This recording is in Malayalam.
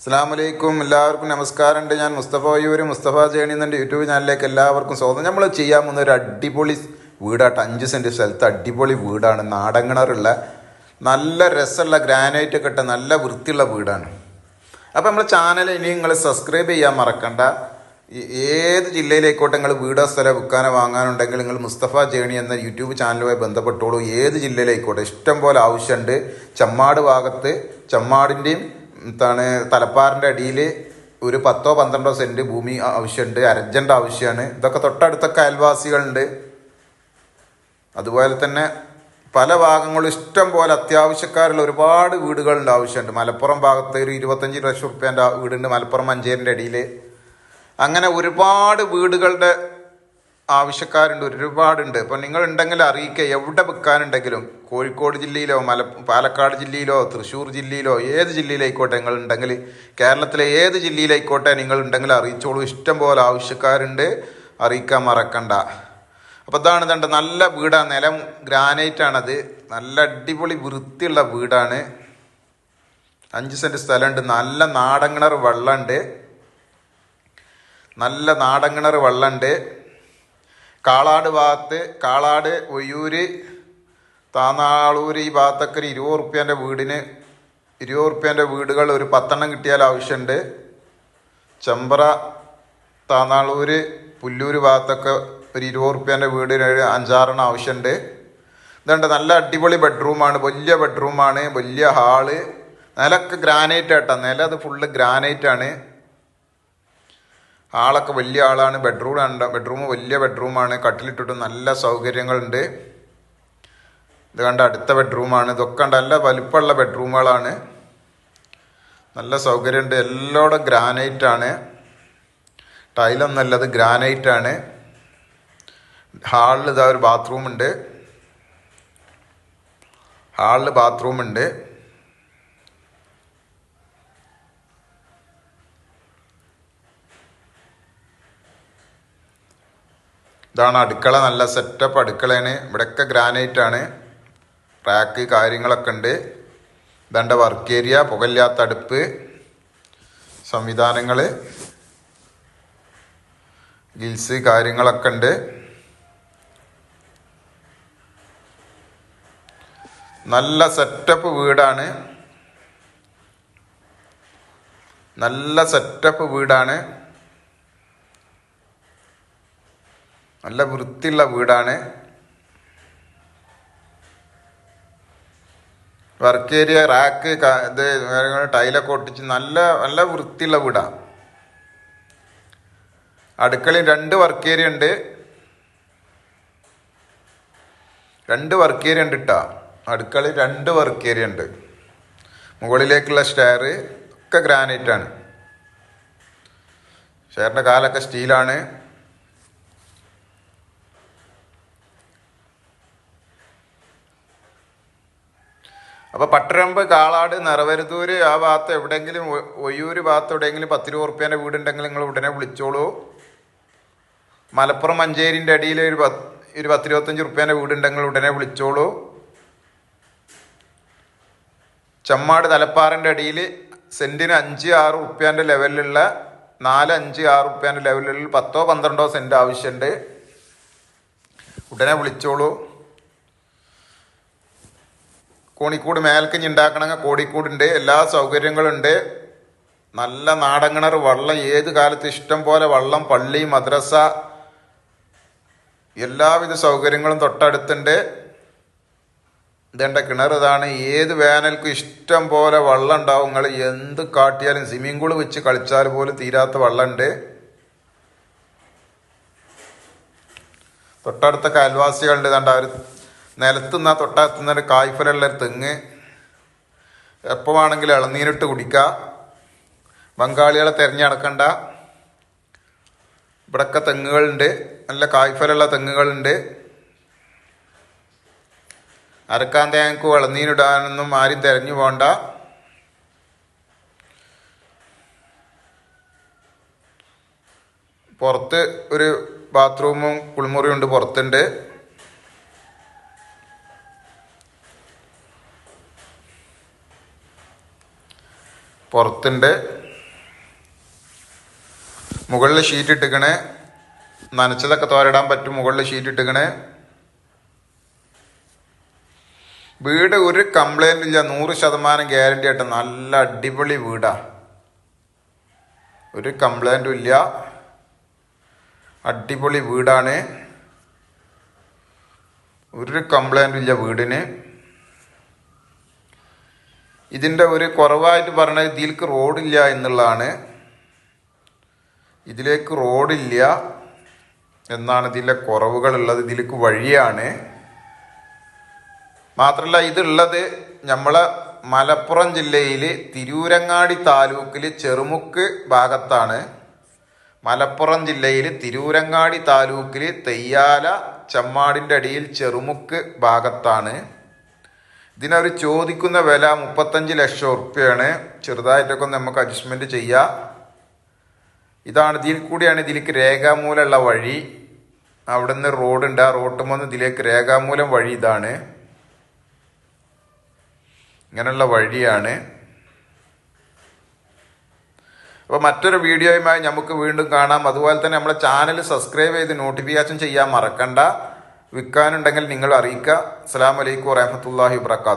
അസ്സാം വലൈക്കും എല്ലാവർക്കും നമസ്കാരമുണ്ട്. ഞാൻ മുസ്തഫ വയ്യൂർ മുസ്തഫ ജേണി എന്നുണ്ട് യൂട്യൂബ് ചാനലിലേക്ക് എല്ലാവർക്കും സ്വാഗതം. നമ്മൾ ചെയ്യാൻ പോകുന്ന ഒരു അടിപൊളി വീടാട്ട്. അഞ്ച് സെന്റ് സ്ഥലത്ത് അടിപൊളി വീടാണ്. നാടങ്ങണറുള്ള നല്ല രസമുള്ള ഗ്രാനൈറ്റ് കെട്ട നല്ല വൃത്തിയുള്ള വീടാണ്. അപ്പോൾ നമ്മുടെ ചാനൽ ഇനി നിങ്ങൾ സബ്സ്ക്രൈബ് ചെയ്യാൻ മറക്കണ്ട. ഏത് ജില്ലയിലേക്കോട്ടെ നിങ്ങൾ വീടോ സ്ഥലം വിൽക്കാനോ വാങ്ങാനുണ്ടെങ്കിൽ നിങ്ങൾ മുസ്തഫ ജേണി എന്ന യൂട്യൂബ് ചാനലുമായി ബന്ധപ്പെട്ടോളൂ. ഏത് ജില്ലയിലേക്കോട്ടെ. ഇഷ്ടം പോലെ ആവശ്യമുണ്ട്. ചമ്മാട് ഭാഗത്ത് ചമ്മാടിന്റെയും എന്താണ് തലപ്പാറിന്റെ അടിയിൽ ഒരു പത്തോ പന്ത്രണ്ടോ സെന്റ് ഭൂമി ആവശ്യമുണ്ട് അർജന്റ് ആവശ്യമാണ്. ഇതൊക്കെ തൊട്ടടുത്തൊക്കെ അയൽവാസികളുണ്ട്. അതുപോലെ തന്നെ പല ഭാഗങ്ങളും ഇഷ്ടം പോലെ അത്യാവശ്യക്കാരുള്ള ഒരുപാട് വീടുകളുണ്ട് ആവശ്യമുണ്ട്. മലപ്പുറം ഭാഗത്ത് ഒരു ഇരുപത്തഞ്ച് ലക്ഷം റുപ്യേന്റെ വീടുണ്ട് മലപ്പുറം മഞ്ചേരിന്റെ അടിയിൽ അങ്ങനെ ഒരുപാട് വീടുകളുടെ ആവശ്യക്കാരുണ്ട് ഒരുപാടുണ്ട്. അപ്പോൾ നിങ്ങൾ ഉണ്ടെങ്കിൽ അറിയിക്കുക എവിടെ വിൽക്കാനുണ്ടെങ്കിലും കോഴിക്കോട് ജില്ലയിലോ മല പാലക്കാട് ജില്ലയിലോ തൃശ്ശൂർ ജില്ലയിലോ ഏത് ജില്ലയിലായിക്കോട്ടെ നിങ്ങൾ ഉണ്ടെങ്കിൽ കേരളത്തിലെ ഏത് ജില്ലയിലായിക്കോട്ടെ നിങ്ങൾ ഉണ്ടെങ്കിൽ അറിയിച്ചോളൂ. ഇഷ്ടം പോലെ ആവശ്യക്കാരുണ്ട്. അറിയിക്കാൻ മറക്കണ്ട. അപ്പോൾ ഇതാണ് ഇതുണ്ട് നല്ല വീടാണ് നിലം ഗ്രാനൈറ്റ് ആണത് നല്ല അടിപൊളി വൃത്തിയുള്ള വീടാണ്. അഞ്ച് സെന്റ് സ്ഥലമുണ്ട്. നല്ല നാടങ്ങണർ വെള്ളമുണ്ട്. നല്ല നാടങ്ങണർ വെള്ളമുണ്ട്. കാളാട് ഭാഗത്ത് കാളാട് ഒയ്യൂര് താന്നാളൂര് ഈ ഭാഗത്തൊക്കെ ഒരു ഇരുപത് റുപ്യേന്റെ വീടിന് ഇരുപത് റുപ്യേന്റെ വീടുകൾ ഒരു പത്തെണ്ണം കിട്ടിയാൽ ആവശ്യമുണ്ട്. ചെമ്പറ താന്നാളൂര് പുല്ലൂർ ഭാഗത്തൊക്കെ ഒരു ഇരുപത് റുപ്യേന്റെ വീടിന് ഒരു അഞ്ചാറെണ്ണം ആവശ്യമുണ്ട്. ഇതുണ്ട് നല്ല അടിപൊളി ബെഡ്റൂമാണ് വലിയ ബെഡ്റൂമാണ് വലിയ ഹാൾ. നിലയ്ക്ക് ഗ്രാനൈറ്റ് ആട്ടോ നില അത് ഫുള്ള് ആണ്. ആളൊക്കെ വലിയ ആളാണ് ബെഡ്റൂം ഉണ്ട് ബെഡ്റൂം വലിയ ബെഡ്റൂമാണ് കട്ടിലിട്ടിട്ട് നല്ല സൗകര്യങ്ങളുണ്ട്. ഇത് കണ്ട അടുത്ത ബെഡ്റൂമാണ് ഇതൊക്കെ ഉണ്ട് നല്ല വലിപ്പമുള്ള ബെഡ്റൂമുകളാണ് നല്ല സൗകര്യമുണ്ട്. എല്ലോടെ ഗ്രാനൈറ്റ് ആണ്. ടൈലൊന്നല്ല അത് ഗ്രാനൈറ്റ് ആണ്. ഹാളിൽ ഇതാ ഒരു ബാത്റൂമുണ്ട് ഹാളിൽ ബാത്റൂം ഇതാണ് അടുക്കള നല്ല സെറ്റപ്പ് അടുക്കളയാണ്. ഇവിടെയൊക്കെ ആണ്. റാക്ക് കാര്യങ്ങളൊക്കെ ഉണ്ട്. ഇതാണ്ട് വർക്ക് ഏരിയ പുകയില്ലാത്ത അടുപ്പ് സംവിധാനങ്ങൾ ഗിൽസ് കാര്യങ്ങളൊക്കെ ഉണ്ട്. നല്ല സെറ്റപ്പ് വീടാണ്. നല്ല സെറ്റപ്പ് വീടാണ്. നല്ല വൃത്തിയുള്ള വീടാണ്. വർക്ക് ഏരിയ റാക്ക് ഇത് ടൈലൊക്കെ ഒട്ടിച്ച് നല്ല നല്ല വൃത്തിയുള്ള വീടാണ് അടുക്കളയിൽ രണ്ട് വർക്ക് ഏരിയ ഉണ്ട്. രണ്ട് വർക്ക് ഏരിയ ഉണ്ട് കേട്ടോ അടുക്കളയിൽ രണ്ട് വർക്ക് ഏരിയ ഉണ്ട്. മുകളിലേക്കുള്ള സ്റ്റെയർ ഒക്കെ ഗ്രാനൈറ്റ് ആണ്. സ്റ്റെയറിന്റെ കാലൊക്കെ സ്റ്റീലാണ് അപ്പോൾ പട്ടരമ്പ് കാളാട് നിറവരുതൂര് ആ ഭാഗത്ത് എവിടെയെങ്കിലും ഒ- ഒയ്യൂര് ഭാഗത്ത് എവിടെയെങ്കിലും പത്ത് രൂപ ഉറുപ്പ്യേന്റെ വീടുണ്ടെങ്കിൽ നിങ്ങൾ ഉടനെ വിളിച്ചോളൂ. മലപ്പുറം മഞ്ചേരിന്റെ അടിയിൽ ഒരു പത്ത് ഒരു പത്ത് ഇരുപത്തഞ്ച് ഉറുപ്പ്യേന്റെ വീടുണ്ടെങ്കിൽ ഉടനെ വിളിച്ചോളൂ. ചമ്മാട് തലപ്പാറിന്റെ അടിയിൽ സെന്റിന് അഞ്ച് ആറ് ഉറുപ്പ്യേന്റെ ലെവലിലുള്ള നാല് അഞ്ച് ആറ് ഉറുപ്പ്യേന്റെ ലെവലിൽ പത്തോ പന്ത്രണ്ടോ സെന്റ് ആവശ്യമുണ്ട്. ഉടനെ വിളിച്ചോളൂ. കോണിക്കൂട് മേൽക്കഞ്ഞ് ഉണ്ടാക്കണമെങ്കിൽ കോടിക്കൂടുണ്ട് എല്ലാ സൗകര്യങ്ങളുണ്ട്. നല്ല നാടങ്ങണർ വള്ളം ഏത് കാലത്ത് ഇഷ്ടം പോലെ വള്ളം പള്ളി മദ്രസ എല്ലാവിധ സൗകര്യങ്ങളും തൊട്ടടുത്തുണ്ട്. ഇതേണ്ട കിണർ ഇതാണ്. ഏത് വേനൽക്കും ഇഷ്ടം പോലെ വള്ളം ഉണ്ടാവും. നിങ്ങൾ എന്ത് കാട്ടിയാലും സ്വിമ്മിംഗ് പൂൾ വെച്ച് കളിച്ചാൽ പോലും തീരാത്ത വള്ളമുണ്ട്. തൊട്ടടുത്തൊക്കെ അയൽവാസികളുണ്ട്. ഇതാണ്ട് അവർ നിലത്തുനിന്ന കായ്ഫലുള്ള ഒരു തെങ്ങ്. എപ്പോൾ വേണമെങ്കിലും ഇളനീരിട്ട് കുടിക്കുക ബംഗാളികളെ തിരഞ്ഞെടുക്കണ്ട ഇവിടൊക്കെ തെങ്ങുകളുണ്ട്. നല്ല കായ്ഫലുള്ള തെങ്ങുകളുണ്ട്. അരക്കാൻ തേങ്ങക്ക് ഇളനീരിടാനൊന്നും ആരും തിരഞ്ഞു പോണ്ട. പുറത്ത് ഒരു ബാത്റൂമും കുളിമുറിയും ഉണ്ട് പുറത്തുണ്ട്. പുറത്തുണ്ട് മുകളിൽ ഷീറ്റ് ഇട്ടിക്കണേ നനച്ചതൊക്കെ തോരിടാൻ പറ്റും മുകളിൽ ഷീറ്റ് ഇട്ടിക്കണേ. വീട് ഒരു കംപ്ലൈന്റ് ഇല്ല നൂറ് ശതമാനം ഗ്യാരണ്ടി ആയിട്ട് നല്ല അടിപൊളി വീടാ. ഒരു കംപ്ലൈന്റും ഇല്ല. അടിപൊളി വീടാണ്. ഒരു കംപ്ലൈന്റും ഇല്ല വീടിന്. ഇതിന്റെ ഒരു കുറവായിട്ട് പറഞ്ഞത് ഇതിലേക്ക് റോഡില്ല എന്നുള്ളതാണ്. ഇതിലേക്ക് റോഡില്ല എന്നാണ് ഇതിലെ കുറവുകളുള്ളത് ഇതിലേക്ക് വഴിയാണ്. മാത്രമല്ല ഇതുള്ളത് നമ്മളെ മലപ്പുറം ജില്ലയിൽ തിരൂരങ്ങാടി താലൂക്കിൽ ചെറുമുക്ക് ഭാഗത്താണ്. മലപ്പുറം ജില്ലയിൽ തിരൂരങ്ങാടി താലൂക്കിൽ തെയ്യാല ചമ്മാടിന്റെ അടിയിൽ ചെറുമുക്ക് ഭാഗത്താണ്. ഇതിനൊരു ചോദിക്കുന്ന വില മുപ്പത്തഞ്ച് ലക്ഷം ഉറുപ്പ്യാണ്. ചെറുതായിട്ടൊക്കെ നമുക്ക് അഡ്ജസ്റ്റ്മെന്റ് ചെയ്യാം. ഇതാണ് ഇതിൽ കൂടിയാണ് ഇതിലേക്ക് രേഖാമൂലമുള്ള വഴി. അവിടെ നിന്ന് റോഡുണ്ട് ആ റോട്ടുമെന്ന് ഇതിലേക്ക് രേഖാമൂലം വഴി ഇതാണ്. ഇങ്ങനെയുള്ള വഴിയാണ്. അപ്പോൾ മറ്റൊരു വീഡിയോയുമായി നമുക്ക് വീണ്ടും കാണാം. അതുപോലെ തന്നെ നമ്മുടെ ചാനൽ സബ്സ്ക്രൈബ് ചെയ്ത് നോട്ടിഫിക്കേഷൻ ചെയ്യാൻ മറക്കണ്ട. വിൽക്കാനുണ്ടെങ്കിൽ നിങ്ങൾ അറിയിക്കുക. അസ്സാം വലൈക്കും വറഹമത്തല്ലാഹി വാത്തു